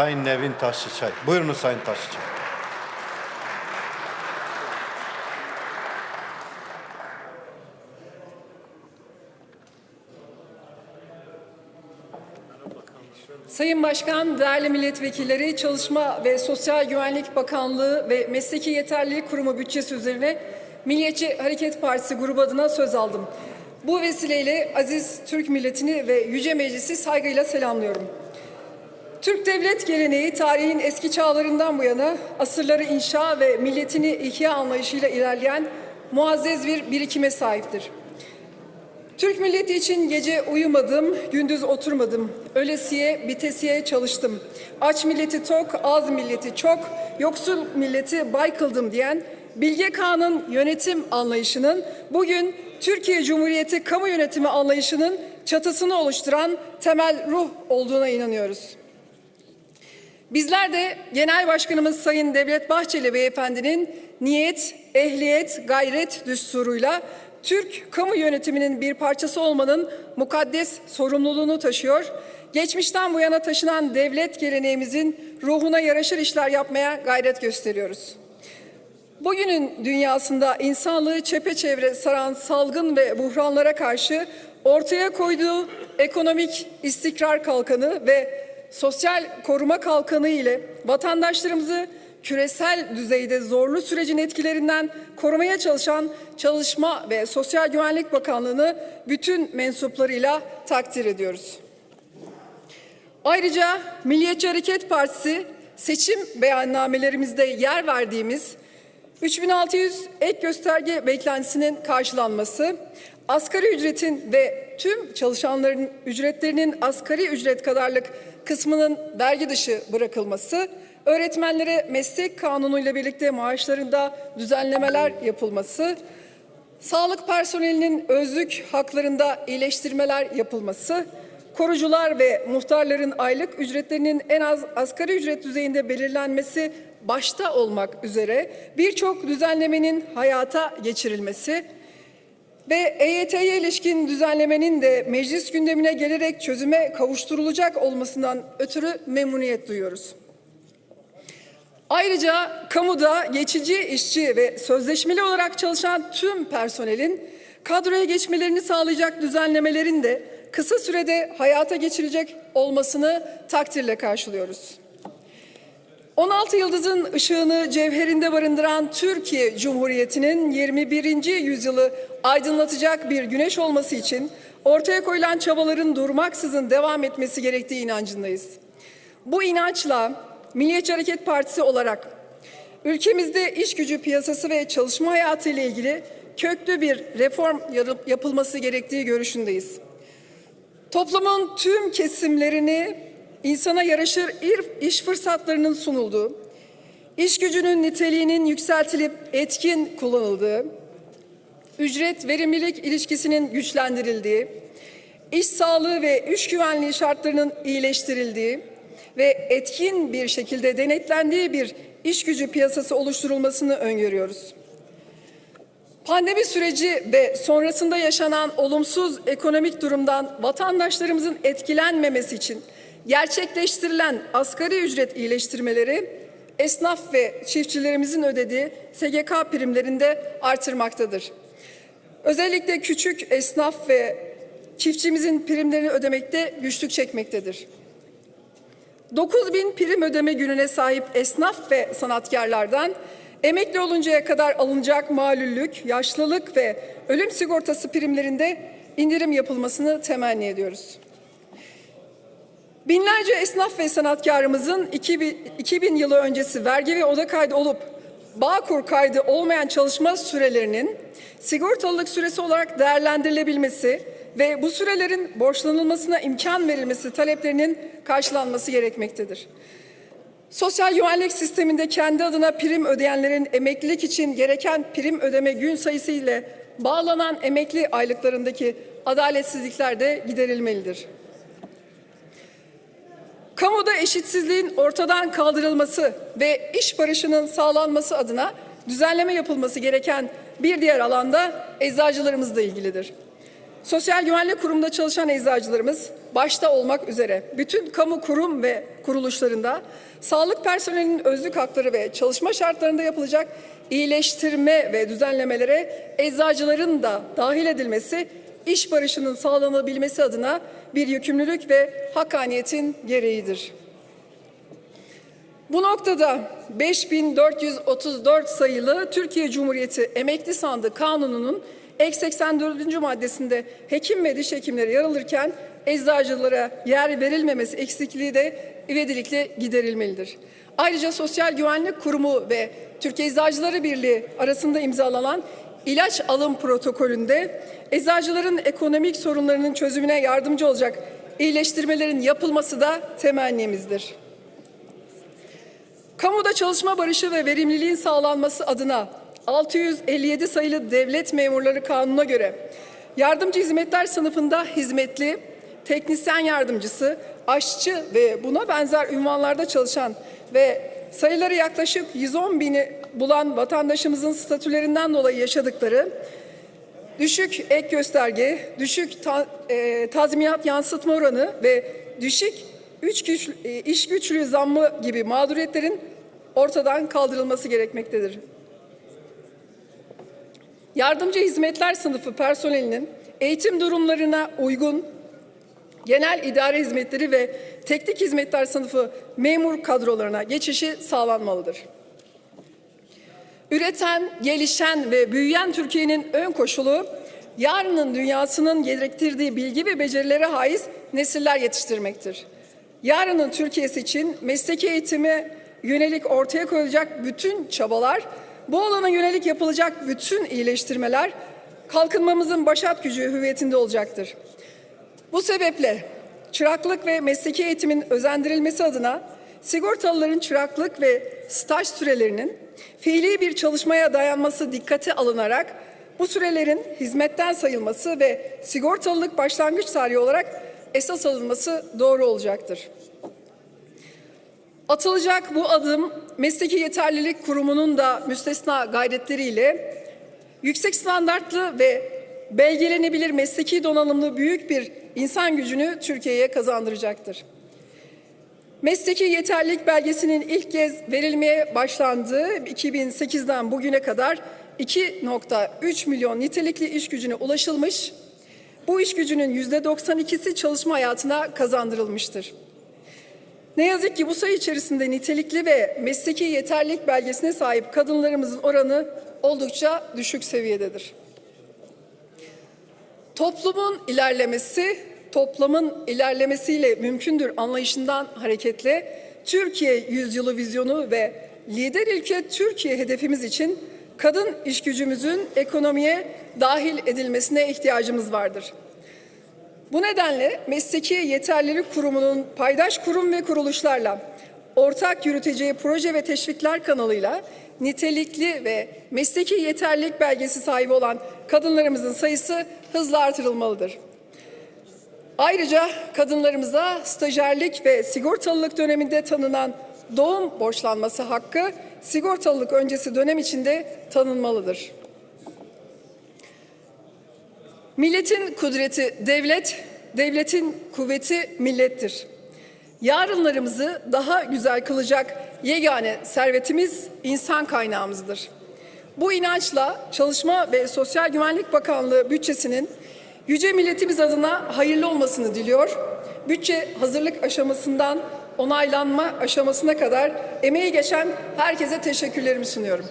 Sayın Nevin Taşçıçay. Buyurunuz Sayın Taşçıçay. Sayın Başkan, değerli milletvekilleri, Çalışma ve Sosyal Güvenlik Bakanlığı ve Mesleki Yeterlilik Kurumu bütçesi üzerine Milliyetçi Hareket Partisi grubu adına söz aldım. Bu vesileyle aziz Türk milletini ve Yüce Meclisi saygıyla selamlıyorum. Türk devlet geleneği tarihin eski çağlarından bu yana asırları inşa ve milletini ihya anlayışıyla ilerleyen muazzez bir birikime sahiptir. Türk milleti için gece uyumadım, gündüz oturmadım. Ölesiye, bitesiye çalıştım. Aç milleti tok, az milleti çok, yoksul milleti bay kıldım diyen Bilge Kağan'ın yönetim anlayışının bugün Türkiye Cumhuriyeti kamu yönetimi anlayışının çatısını oluşturan temel ruh olduğuna inanıyoruz. Bizler de Genel Başkanımız Sayın Devlet Bahçeli Beyefendinin niyet, ehliyet, gayret düsturuyla Türk kamu yönetiminin bir parçası olmanın mukaddes sorumluluğunu taşıyor. Geçmişten bu yana taşınan devlet geleneğimizin ruhuna yaraşır işler yapmaya gayret gösteriyoruz. Bugünün dünyasında insanlığı çepeçevre saran salgın ve buhranlara karşı ortaya koyduğu ekonomik istikrar kalkanı ve sosyal koruma kalkanı ile vatandaşlarımızı küresel düzeyde zorlu sürecin etkilerinden korumaya çalışan Çalışma ve Sosyal Güvenlik Bakanlığı'nı bütün mensuplarıyla takdir ediyoruz. Ayrıca Milliyetçi Hareket Partisi seçim beyannamelerimizde yer verdiğimiz 3600 ek gösterge beklentisinin karşılanması, asgari ücretin ve tüm çalışanların ücretlerinin asgari ücret kadarlık kısmının vergi dışı bırakılması, öğretmenlere meslek kanunuyla birlikte maaşlarında düzenlemeler yapılması, sağlık personelinin özlük haklarında iyileştirmeler yapılması, korucular ve muhtarların aylık ücretlerinin en az asgari ücret düzeyinde belirlenmesi başta olmak üzere birçok düzenlemenin hayata geçirilmesi ve EYT'ye ilişkin düzenlemenin de meclis gündemine gelerek çözüme kavuşturulacak olmasından ötürü memnuniyet duyuyoruz. Ayrıca kamuda geçici işçi ve sözleşmeli olarak çalışan tüm personelin kadroya geçmelerini sağlayacak düzenlemelerin de kısa sürede hayata geçirilecek olmasını takdirle karşılıyoruz. 16 yıldızın ışığını cevherinde barındıran Türkiye Cumhuriyeti'nin 21. yüzyılı aydınlatacak bir güneş olması için ortaya koyulan çabaların durmaksızın devam etmesi gerektiği inancındayız. Bu inançla Milliyetçi Hareket Partisi olarak ülkemizde iş gücü piyasası ve çalışma hayatı ile ilgili köklü bir reform yapılması gerektiği görüşündeyiz. Toplumun tüm kesimlerini insana yaraşır iş fırsatlarının sunulduğu, iş gücünün niteliğinin yükseltilip etkin kullanıldığı, ücret verimlilik ilişkisinin güçlendirildiği, iş sağlığı ve iş güvenliği şartlarının iyileştirildiği ve etkin bir şekilde denetlendiği bir iş gücü piyasası oluşturulmasını öngörüyoruz. Pandemi süreci ve sonrasında yaşanan olumsuz ekonomik durumdan vatandaşlarımızın etkilenmemesi için gerçekleştirilen asgari ücret iyileştirmeleri esnaf ve çiftçilerimizin ödediği SGK primlerinde artırmaktadır. Özellikle küçük esnaf ve çiftçimizin primlerini ödemekte güçlük çekmektedir. 9 bin prim ödeme gününe sahip esnaf ve sanatkarlardan emekli oluncaya kadar alınacak malüllük, yaşlılık ve ölüm sigortası primlerinde indirim yapılmasını temenni ediyoruz. Binlerce esnaf ve sanatkarımızın 2000, 2000 yılı öncesi vergi ve oda kaydı olup Bağkur kaydı olmayan çalışma sürelerinin sigortalılık süresi olarak değerlendirilebilmesi ve bu sürelerin borçlanılmasına imkan verilmesi taleplerinin karşılanması gerekmektedir. Sosyal güvenlik sisteminde kendi adına prim ödeyenlerin emeklilik için gereken prim ödeme gün sayısı ile bağlanan emekli aylıklarındaki adaletsizlikler de giderilmelidir. Kamuda eşitsizliğin ortadan kaldırılması ve iş barışının sağlanması adına düzenleme yapılması gereken bir diğer alanda eczacılarımızla ilgilidir. Sosyal Güvenlik Kurumu'nda çalışan eczacılarımız başta olmak üzere bütün kamu kurum ve kuruluşlarında sağlık personelinin özlük hakları ve çalışma şartlarında yapılacak iyileştirme ve düzenlemelere eczacıların da dahil edilmesi iş barışının sağlanabilmesi adına bir yükümlülük ve hakkaniyetin gereğidir. Bu noktada 5434 sayılı Türkiye Cumhuriyeti Emekli Sandığı Kanunu'nun ek 84. maddesinde hekim ve diş hekimleri yer alırken eczacılara yer verilmemesi eksikliği de ivedilikle giderilmelidir. Ayrıca Sosyal Güvenlik Kurumu ve Türkiye Eczacıları Birliği arasında imzalanan ilaç alım protokolünde eczacıların ekonomik sorunlarının çözümüne yardımcı olacak iyileştirmelerin yapılması da temennimizdir. Kamuda çalışma barışı ve verimliliğin sağlanması adına 657 sayılı Devlet Memurları Kanunu'na göre yardımcı hizmetler sınıfında hizmetli, teknisyen yardımcısı, aşçı ve buna benzer ünvanlarda çalışan ve sayıları yaklaşık 110 bini bulan vatandaşımızın statülerinden dolayı yaşadıkları düşük ek gösterge, düşük ta- e, tazminat yansıtma oranı ve düşük üç güç, e, iş güçlüğü zammı gibi mağduriyetlerin ortadan kaldırılması gerekmektedir. Yardımcı hizmetler sınıfı personelinin eğitim durumlarına uygun genel idare hizmetleri ve teknik hizmetler sınıfı memur kadrolarına geçişi sağlanmalıdır. Üreten, gelişen ve büyüyen Türkiye'nin ön koşulu, yarının dünyasının gerektirdiği bilgi ve becerilere haiz nesiller yetiştirmektir. Yarının Türkiye'si için mesleki eğitime yönelik ortaya koyulacak bütün çabalar, bu alana yönelik yapılacak bütün iyileştirmeler, kalkınmamızın başat gücü hüviyetinde olacaktır. Bu sebeple çıraklık ve mesleki eğitimin özendirilmesi adına sigortalıların çıraklık ve staj sürelerinin fiili bir çalışmaya dayanması dikkate alınarak bu sürelerin hizmetten sayılması ve sigortalılık başlangıç tarihi olarak esas alınması doğru olacaktır. Atılacak bu adım Mesleki Yeterlilik Kurumu'nun da müstesna gayretleriyle yüksek standartlı ve belgelenebilir mesleki donanımlı büyük bir insan gücünü Türkiye'ye kazandıracaktır. Mesleki yeterlilik belgesinin ilk kez verilmeye başlandığı 2008'den bugüne kadar 2.3 milyon nitelikli iş gücüne ulaşılmış, bu iş gücünün %92'si çalışma hayatına kazandırılmıştır. Ne yazık ki bu sayı içerisinde nitelikli ve mesleki yeterlilik belgesine sahip kadınlarımızın oranı oldukça düşük seviyededir. Toplumun ilerlemesi, toplumun ilerlemesiyle mümkündür anlayışından hareketle Türkiye yüzyılı vizyonu ve lider ülke Türkiye hedefimiz için kadın iş gücümüzün ekonomiye dahil edilmesine ihtiyacımız vardır. Bu nedenle Mesleki Yeterlilik Kurumu'nun paydaş kurum ve kuruluşlarla ortak yürüteceği proje ve teşvikler kanalıyla nitelikli ve mesleki yeterlilik belgesi sahibi olan kadınlarımızın sayısı hızla artırılmalıdır. Ayrıca kadınlarımıza stajyerlik ve sigortalılık döneminde tanınan doğum borçlanması hakkı sigortalılık öncesi dönem içinde tanınmalıdır. Milletin kudreti devlet, devletin kuvveti millettir. Yarınlarımızı daha güzel kılacak yegane servetimiz insan kaynağımızdır. Bu inançla Çalışma ve Sosyal Güvenlik Bakanlığı bütçesinin yüce milletimiz adına hayırlı olmasını diliyor. Bütçe hazırlık aşamasından onaylanma aşamasına kadar emeği geçen herkese teşekkürlerimi sunuyorum.